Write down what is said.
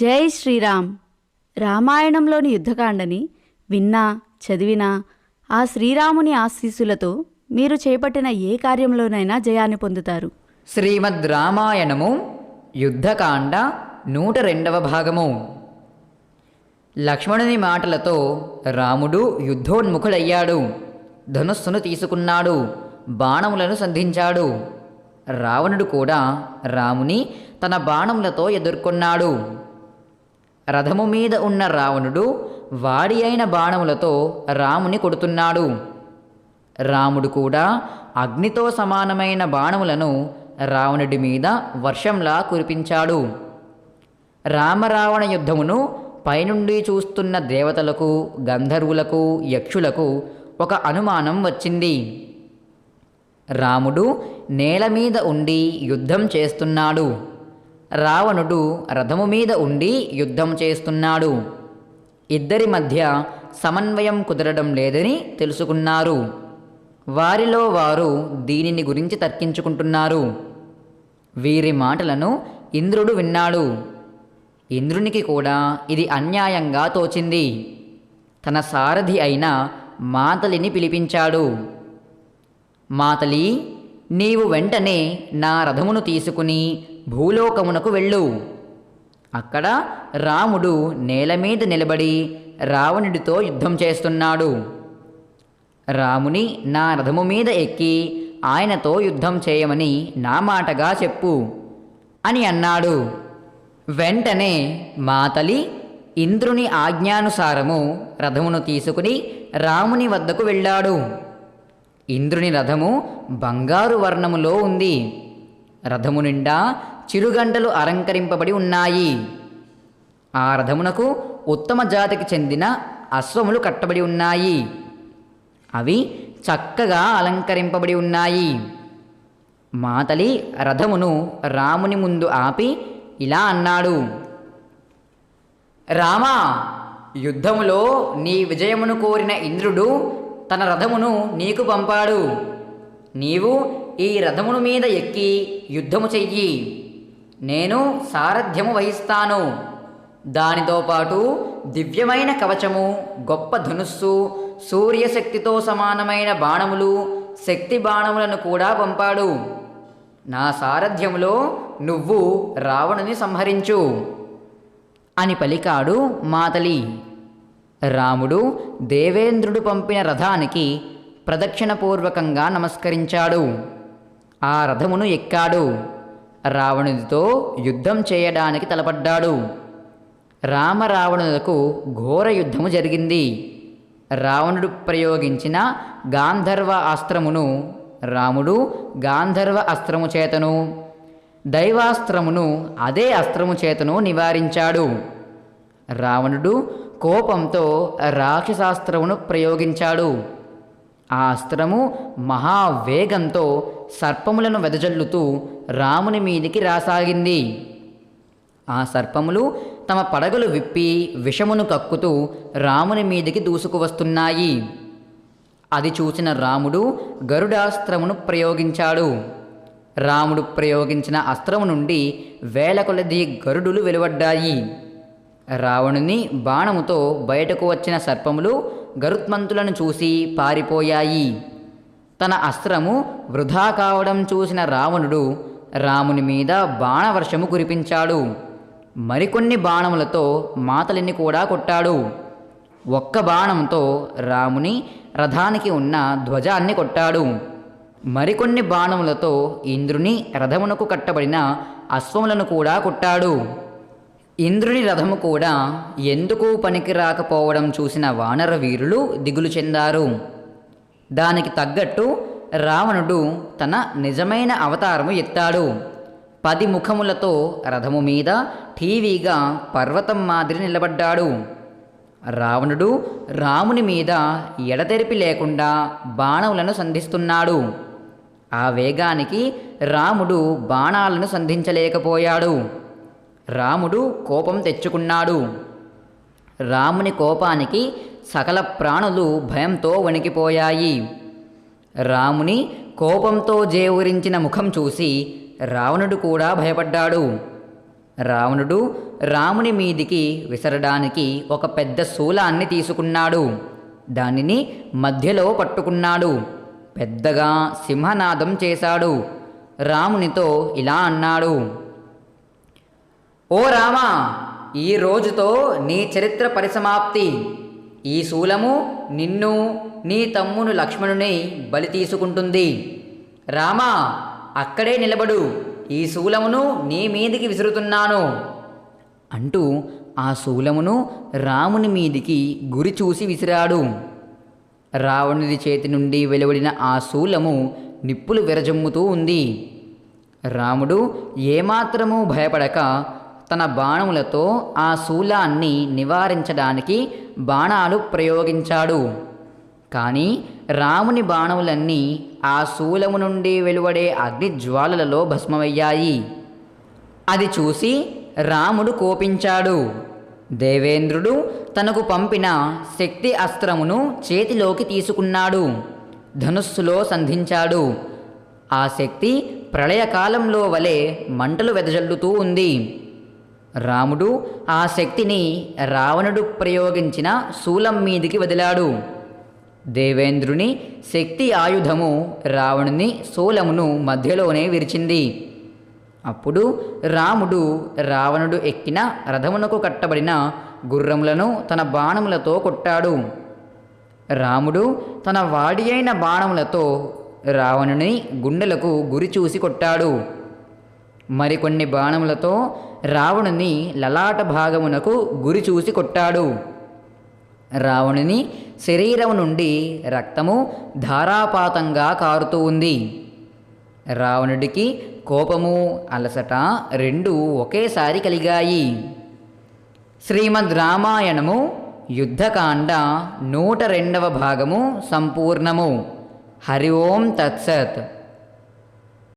జై శ్రీరామ్. రామాయణంలోని యుద్ధకాండని విన్నా చదివినా ఆ శ్రీరాముని ఆశీస్సులతో మీరు చేపట్టిన ఏ కార్యంలోనైనా జయాన్ని పొందుతారు. శ్రీమద్ రామాయణము యుద్ధకాండ నూట రెండవ భాగము. లక్ష్మణుని మాటలతో రాముడు యుద్ధోన్ముఖుడయ్యాడు. ధనుస్సును తీసుకున్నాడు. బాణములను సంధించాడు. రావణుడు కూడా రాముని తన బాణములతో ఎదుర్కొన్నాడు. రథము మీద ఉన్న రావణుడు వాడి అయిన బాణములతో రాముని కొడుతున్నాడు. రాముడు కూడా అగ్నితో సమానమైన బాణములను రావణుడి మీద వర్షంలా కురిపించాడు. రామరావణ యుద్ధమును పైనుండి చూస్తున్న దేవతలకు గంధర్వులకు యక్షులకు ఒక అనుమానం వచ్చింది. రాముడు నేల మీద ఉండి యుద్ధం చేస్తున్నాడు. రావణుడు రథము మీద ఉండి యుద్ధం చేస్తున్నాడు. ఇద్దరి మధ్య సమన్వయం కుదరడం లేదని తెలుసుకున్నారు. వారిలో వారు దీనిని గురించి తర్కించుకుంటున్నారు. వీరి మాటలను ఇంద్రుడు విన్నాడు. ఇంద్రునికి కూడా ఇది అన్యాయంగా తోచింది. తన సారథి అయిన మాతలిని పిలిపించాడు. మాతలి నీవు వెంటనే నా రథమును తీసుకుని భూలోకమునకు వెళ్ళు. అక్కడ రాముడు నేల మీద నిలబడి రావణుడితో యుద్ధం చేస్తున్నాడు. రాముని నా రథము మీద ఎక్కి ఆయనతో యుద్ధం చేయమని నా మాటగా చెప్పు అని అన్నాడు. వెంటనే మాతలి ఇంద్రుని ఆజ్ఞానుసారము రథమును తీసుకుని రాముని వద్దకు వెళ్ళాడు. ఇంద్రుని రథము బంగారు వర్ణములో ఉంది. రథము నిండా చిరుగంటలు అలంకరింపబడి ఉన్నాయి. ఆ రథమునకు ఉత్తమ జాతికి చెందిన అశ్వములు కట్టబడి ఉన్నాయి. అవి చక్కగా అలంకరింపబడి ఉన్నాయి. మాతలి రథమును రాముని ముందు ఆపి ఇలా అన్నాడు రామా యుద్ధములో నీ విజయమును కోరిన ఇంద్రుడు తన రథమును నీకు పంపాడు. నీవు ఈ రథమును మీద ఎక్కి యుద్ధము చెయ్యి. నేను సారథ్యము వహిస్తాను. దానితో పాటు దివ్యమైన కవచము గొప్ప ధనుస్సు సూర్యశక్తితో సమానమైన బాణములు శక్తి బాణములను కూడా పంపాడు. నా సారథ్యములో నువ్వు రావణుని సంహరించు అని పలికాడు మాతలి. రాముడు దేవేంద్రుడు పంపిన రథానికి ప్రదక్షిణపూర్వకంగా నమస్కరించాడు. ఆ రథమును ఎక్కాడు. రావణుడితో యుద్ధం చేయడానికి తలపడ్డాడు. రామరావణులకు ఘోర యుద్ధము జరిగింది. రావణుడు ప్రయోగించిన గాంధర్వ అస్త్రమును రాముడు గాంధర్వ అస్త్రము చేతను దైవాస్త్రమును అదే అస్త్రము చేతను నివారించాడు. రావణుడు కోపంతో రాక్షసాస్త్రమును ప్రయోగించాడు. ఆ అస్త్రము మహావేగంతో సర్పములను వెదజల్లుతూ రాముని మీదికి రాసాగింది. ఆ సర్పములు తమ పడగలు విప్పి విషమును కక్కుతూ రాముని మీదికి దూసుకువస్తున్నాయి అది చూసిన రాముడు గరుడాస్త్రమును ప్రయోగించాడు. రాముడు ప్రయోగించిన అస్త్రము నుండి వేల కొలది గరుడులు వెలువడ్డాయి. రావణుని బాణముతో బయటకు వచ్చిన సర్పములు గరుత్మంతులను చూసి పారిపోయాయి. తన అస్త్రము వృధా కావడం చూసిన రావణుడు రాముని మీద బాణవర్షము కురిపించాడు. మరికొన్ని బాణములతో మాతలిని కూడా కొట్టాడు. ఒక్క బాణంతో రాముని రథానికి ఉన్న ధ్వజాన్ని కొట్టాడు. మరికొన్ని బాణములతో ఇంద్రుని రథమునకు కట్టబడిన అశ్వములను కూడా కొట్టాడు. ఇంద్రుని రథము కూడా ఎందుకు పనికి రాకపోవడం చూసిన వానర వీరులు దిగులు చెందారు. దానికి తగ్గట్టు రావణుడు తన నిజమైన అవతారము ఎత్తాడు. పది ముఖములతో రథము మీద ఠీవీగా పర్వతం మాదిరి నిలబడ్డాడు. రావణుడు రాముని మీద ఎడతెరిపి లేకుండా బాణములను సంధిస్తున్నాడు. ఆ వేగానికి రాముడు బాణాలను సంధించలేకపోయాడు. రాముడు కోపం తెచ్చుకున్నాడు. రాముని కోపానికి సకల ప్రాణులు భయంతో వణికిపోయాయి. రాముని కోపంతో జేవురించిన ముఖం చూసి రావణుడు కూడా భయపడ్డాడు. రావణుడు రాముని మీదికి విసరడానికి ఒక పెద్ద శూలాన్ని తీసుకున్నాడు. దానిని మధ్యలో పట్టుకున్నాడు. పెద్దగా సింహనాదం చేశాడు. రామునితో ఇలా అన్నాడు. ఓ రామా ఈ రోజుతో నీ చరిత్ర పరిసమాప్తి. ఈ శూలము నిన్ను నీ తమ్మును లక్ష్మణుని బలి తీసుకుంటుంది. రామా అక్కడే నిలబడు ఈ శూలమును నీ మీదికి విసురుతున్నాను. అంటూ ఆ శూలమును రాముని మీదికి గురి చూసి విసిరాడు. రావణుడి చేతి నుండి వెలువడిన ఆ శూలము నిప్పులు విరజమ్ముతూ ఉంది. రాముడు ఏమాత్రమూ భయపడక తన బాణములతో ఆ శూలాన్ని నివారించడానికి బాణాలు ప్రయోగించాడు. కానీ రాముని బాణములన్నీ ఆ శూలము నుండి వెలువడే అగ్ని జ్వాలలలో భస్మమయ్యాయి. అది చూసి రాముడు కోపించాడు. దేవేంద్రుడు తనకు పంపిన శక్తి అస్త్రమును చేతిలోకి తీసుకున్నాడు. ధనుస్సులో సంధించాడు. ఆ శక్తి ప్రళయకాలంలో వలె మంటలు వెదజల్లుతూ ఉంది. రాముడు ఆ శక్తిని రావణుడు ప్రయోగించిన శూలం మీదికి వదిలాడు. దేవేంద్రుని శక్తి ఆయుధము రావణుని శూలమును మధ్యలోనే విరిచింది. అప్పుడు రాముడు రావణుడు ఎక్కిన రథమునకు కట్టబడిన గుర్రములను తన బాణములతో కొట్టాడు. రాముడు తన వాడి అయిన బాణములతో రావణుని గుండెలకు గురి చూసి కొట్టాడు. మరికొన్ని బాణములతో రావణుని లలాట భాగమునకు గురి చూసి కొట్టాడు. రావణుని శరీరం నుండి రక్తము ధారాపాతంగా కారుతూ ఉంది. రావణుడికి కోపము అలసట రెండు ఒకేసారి కలిగాయి. శ్రీమద్ రామాయణము యుద్ధకాండ నూట రెండవ భాగము సంపూర్ణము. హరి ఓం తత్సత్.